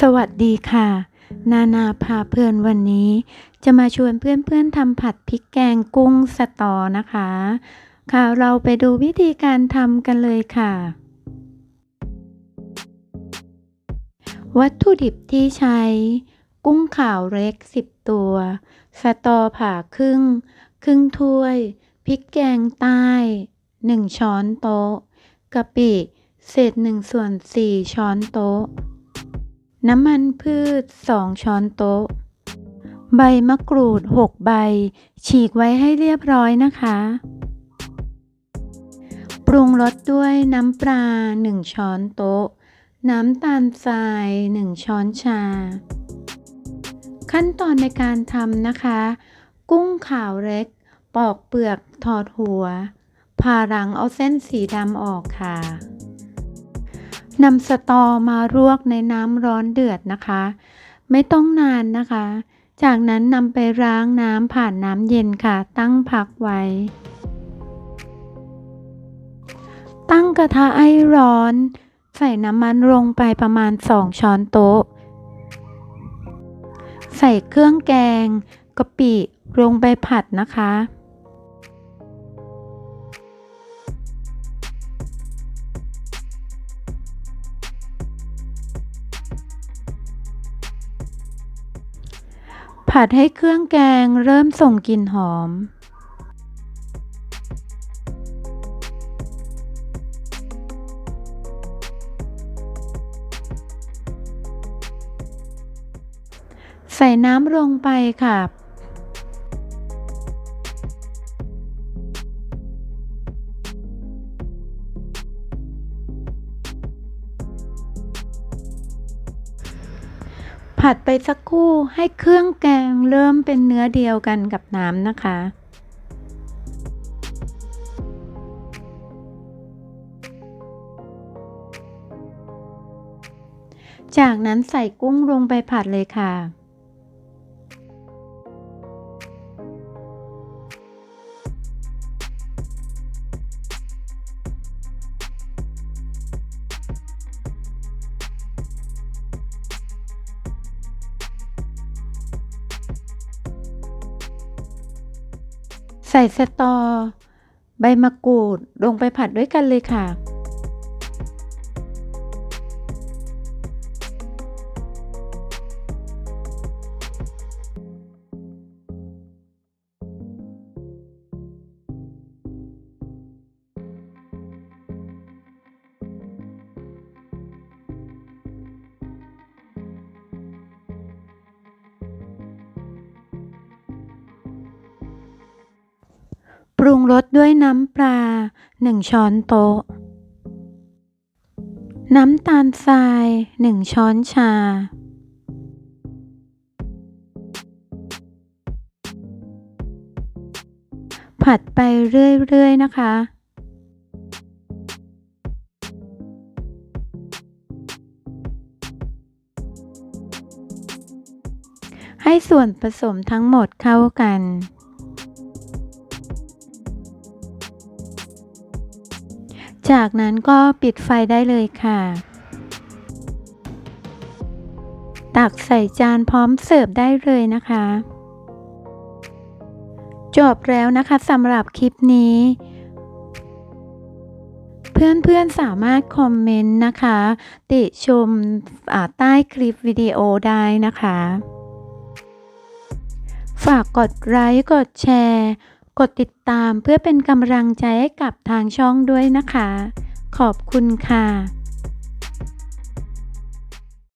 สวัสดีค่ะ นานาพาเพลินวันนี้ จะมาชวนเพื่อนๆทำผัดพริกแกงกุ้งสตอนะคะ ค่ะเราไปดูวิธีการทำกันเลยค่ะ วัตถุดิบที่ใช้ กุ้งขาวเล็ก 10 ตัว สตอผ่าครึ่ง ครึ่งถ้วย พริกแกงใต้ 1 ช้อนโต๊ะกะปิ เศษ1ส่วน4ช้อนโต๊ะ น้ำมันพืช 2 ช้อนโต๊ะ ใบมะกรูด 6 ใบ ฉีกไว้ให้เรียบร้อยนะคะ ปรุงรสด้วยน้ำปลา 1 ช้อนโต๊ะ น้ำตาลทราย 1 ช้อนชา ขั้นตอนในการทำนะคะ กุ้งขาวเล็ก ปอกเปลือกถอดหัวผ่าหลังเอาเส้นสีดำออกค่ะ นำสตอมาลวกในน้ำร้อนเดือดนะคะ ไม่ต้องนานนะคะ จากนั้นนำไปล้างน้ำผ่านน้ำเย็นค่ะ ตั้งพักไว้ ตั้งกระทะให้ร้อน ใส่น้ำมันลงไปประมาณ 2 ช้อนโต๊ะ ใส่เครื่องแกงกะปิลงไปผัดนะคะ ผัดให้เครื่องแกงเริ่มส่งกลิ่นหอม ใส่น้ำลงไปค่ะ ผัดไปสักครู่ให้เครื่องแกงเริ่มเป็นเนื้อเดียวกันกับน้ำนะคะ จากนั้นใส่กุ้งลงไปผัดเลยค่ะ ใส่สตอ ใบมะกรูดลงไปผัดด้วยกันเลยค่ะ รุงรสด้วยน้ำปลา 1 ช้อนโต๊ะ น้ำตาลทราย 1 ช้อนชา ผัดไปเรื่อย ๆ นะคะให้ส่วนผสมทั้งหมดเข้ากัน จากนั้นก็ปิดไฟได้เลยค่ะ ตักใส่จานพร้อมเสิร์ฟได้เลยนะคะ จบแล้วนะคะสำหรับคลิปนี้ เพื่อนๆสามารถคอมเมนต์นะคะ ติชมใต้คลิปวิดีโอได้นะคะ ฝากกดไลค์กดแชร์ กดติดตามเพื่อเป็นกำลังใจให้กับทางช่องด้วยนะคะ ขอบคุณค่ะ